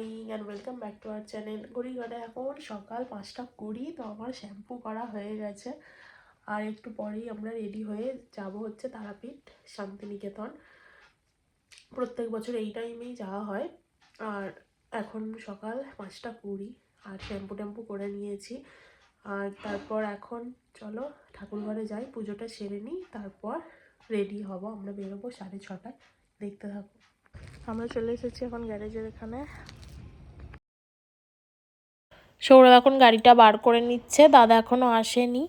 Morning and welcome back to our channel ঘড়ি ঘরে এখন সকাল পাঁচটা কুড়ি, তো আমার শ্যাম্পু করা হয়ে গেছে। আর একটু পরেই আমরা রেডি হয়ে যাব হচ্ছে তারাপীঠ, শান্তিনিকেতন। প্রত্যেক বছর এই টাইমেই যাওয়া হয়। আর এখন সকাল পাঁচটা কুড়ি, আর শ্যাম্পু ট্যাম্পু করে নিয়েছি। আর তারপর এখন চলো ঠাকুর ঘরে যাই, পুজোটা সেরে নিই, তারপর রেডি হব। আমরা বেরোবো সাড়ে ছটায়। দেখতে থাকো। আমরা চলে এসেছি এখন গ্যারেজের এখানে। সৌরভ এখন গাড়িটা বার করে নিচ্ছে, দাদা এখনও আসেনি।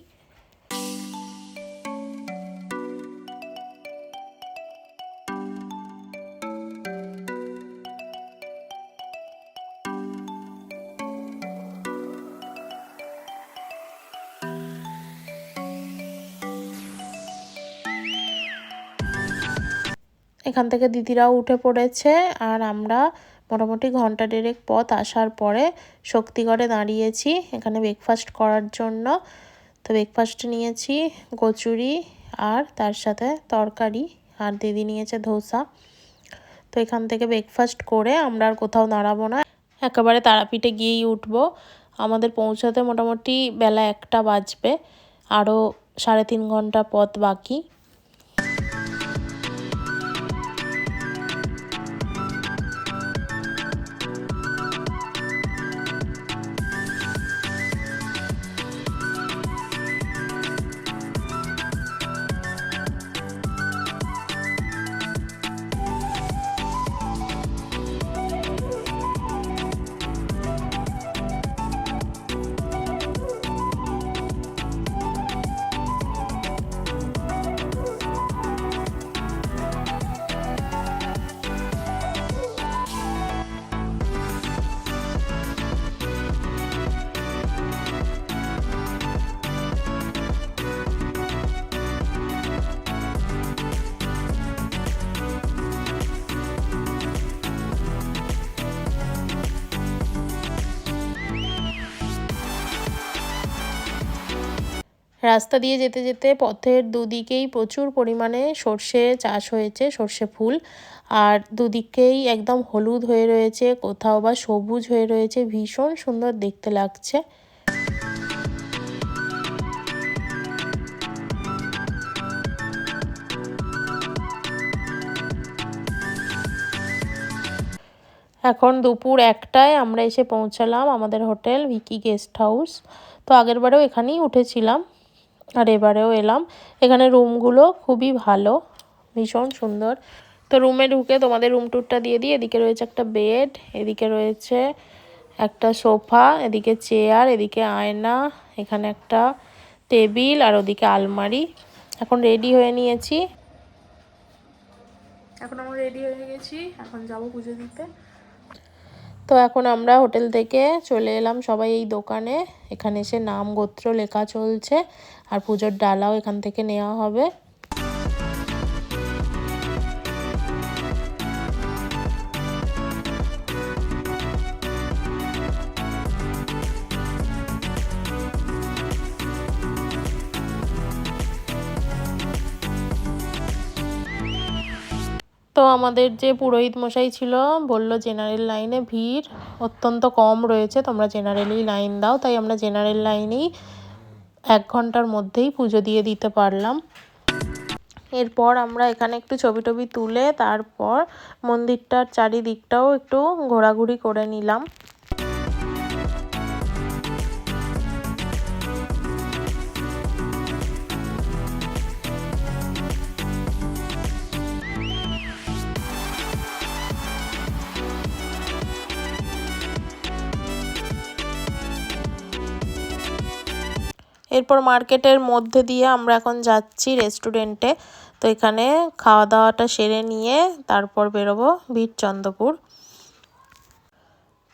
এখান থেকে দিদিরাও উঠে পড়েছে, আর আমরা মোটামুটি ঘণ্টা দেড়েক পথ আসার পরে শক্তিগড়ে দাঁড়িয়েছি এখানে ব্রেকফাস্ট করার জন্য। তো ব্রেকফাস্ট নিয়েছি, কচুরি আর তার সাথে তরকারি আর দিদি নিয়েছে ধোসা। তো এখান থেকে ব্রেকফাস্ট করে আমরা আর কোথাও দাঁড়াবো না। একেবারে তারাপীঠে গিয়েই উঠবো। আমাদের পৌঁছাতে মোটামুটি বেলা একটা বাজবে। আরও সাড়ে তিন ঘণ্টা পথ বাকি। রাস্তা দিয়ে যেতে যেতে পথের দুদিকেই প্রচুর পরিমাণে সর্ষে চাষ হয়েছে, সর্ষে ফুল। আর দুদিকেই একদম হলুদ হয়ে রয়েছে, কোথাও বা সবুজ হয়ে রয়েছে। ভীষণ সুন্দর দেখতে লাগছে। এখন দুপুর একটায় আমরা এসে পৌঁছালাম আমাদের হোটেল ভিকি গেস্ট হাউস। তো আগেরবারেও এখানেই উঠেছিলাম। আর এবারেও এলাম। এখানে রুমগুলো খুবই ভালো, ভীষণ সুন্দর। তো রুমে ঢুকে তোমাদের রুম টুরটা দিয়ে দিই। এদিকে রয়েছে একটা বেড এদিকে রয়েছে একটা সোফা এদিকে চেয়ার এদিকে আয়না, এখানে একটা টেবিল আর ওদিকে আলমারি। এখন রেডি হয়ে নিয়েছি। এখন আমরা রেডি হয়ে গেছি। এখন যাব পুজো দিতে। তো এখন আমরা হোটেল থেকে চলে এলাম সবাই এই দোকানে। এখানে এসে নাম গোত্র লেখা চলছে আর পুজোর ডালাও এখান থেকে নেওয়া হবে। তো আমাদের যে পুরোহিত মশাই ছিল, বলল জেনারেল লাইনে ভিড় অত্যন্ত কম রয়েছে, তোমরা জেনারেলি লাইন দাও। তাই আমরা জেনারেল লাইনেই এক ঘণ্টার মধ্যেই পুজো দিয়ে দিতে পারলাম। এরপর আমরা এখানে একটু ছবি টবি তুলে তারপর মন্দিরটার চারিদিকটাও একটু ঘোরাঘুরি করে নিলাম। এরপর মার্কেটের মধ্যে দিয়ে আমরা এখন যাচ্ছি রেস্টুরেন্টে। তো এখানে খাওয়া দাওয়াটা সেরে নিয়ে তারপর বেরোবো বীরচন্দ্রপুর।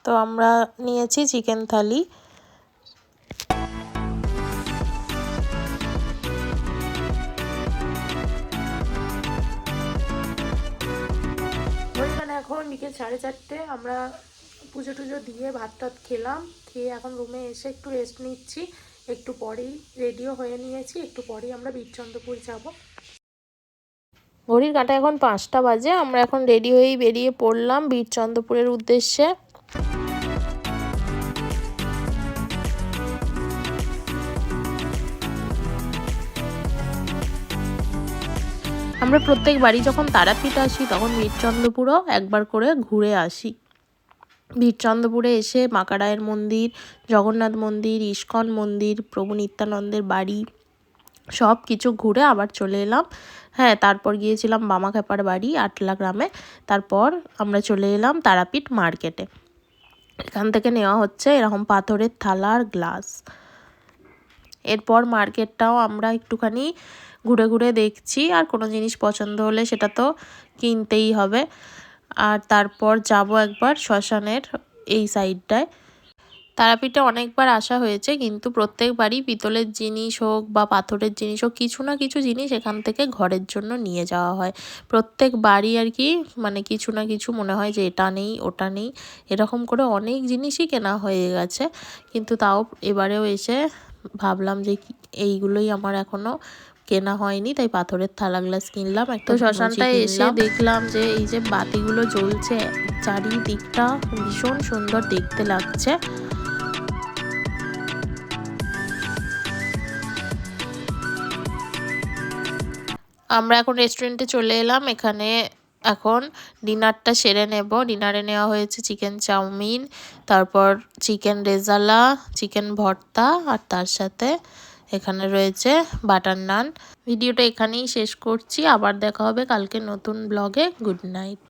তো আমরা নিয়েছি চিকেন থালি। এখন বিকেল সাড়ে চারটে, আমরা পুজো টুজো দিয়ে ভাত টাত খেলাম। খেয়ে এখন রুমে এসে একটু রেস্ট নিচ্ছি। একটু পরেই রেডিও হয়ে নিয়েছি, একটু পরেই আমরা বীরচন্দ্রপুর যাব। ঘড়ির কাঁটা এখন পাঁচটা বাজে, আমরা এখন রেডি হয়েই বেরিয়ে পড়লাম বীরচন্দ্রপুরের উদ্দেশ্যে। আমরা প্রত্যেক বাড়ি যখন তারাপীঠ আসি, তখন বীরচন্দ্রপুরও একবার করে ঘুরে আসি। বীরচন্দ্রপুরে এসে মাকারায়ের মন্দির, জগন্নাথ মন্দির, ইস্কন মন্দির, প্রভু নিত্যানন্দের বাড়ি, সব কিছু ঘুরে আবার চলে এলাম। হ্যাঁ তারপর গিয়েছিলাম বামাখ্যাপার বাড়ি, আটলা গ্রামে। তারপর আমরা চলে এলাম তারাপীঠ মার্কেটে। এখান থেকে নেওয়া হচ্ছে এরকম পাথরের থালা আর গ্লাস। এরপর মার্কেটটাও আমরা একটুখানি ঘুরে ঘুরে দেখছি, আর কোনো জিনিস পছন্দ হলে সেটা তো কিনতেই হবে। আর তারপর যাব একবার শ্মশানের এই সাইডটায় তারাপীঠে অনেকবার আসা হয়েছে, কিন্তু প্রত্যেকবারই পিতলের জিনিস হোক বা পাথরের জিনিস হোক, কিছু না কিছু জিনিস এখান থেকে ঘরের জন্য নিয়ে যাওয়া হয়। প্রত্যেক বাড়ি আর কি মানে কিছু না কিছু মনে হয় যে এটা নেই, ওটা নেই। এরকম করে অনেক জিনিসই কেনা হয়ে গেছে, কিন্তু তাও এবারেও এসে ভাবলাম যে এইগুলোই আমার এখনও কেনা হয়নি তাই পাথরের থালা গ্লাস কিনলাম একটা শ্মশানটায় এসে দেখলাম যে এই যে বাতিগুলো জ্বলছে চারিদিকটা ভীষণ সুন্দর দেখতে লাগছে। আমরা এখন রেস্টুরেন্টে চলে এলাম এখানে এখন ডিনারটা সেরে নেব। ডিনারে নেওয়া হয়েছে চিকেন চাউমিন, তারপর চিকেন রেজালা, চিকেন ভর্তা, আর তার সাথে এখানে রয়েছে বাটার নান। ভিডিওটা এখানেই শেষ করছি। আবার দেখা হবে কালকে নতুন ব্লগে। Good night.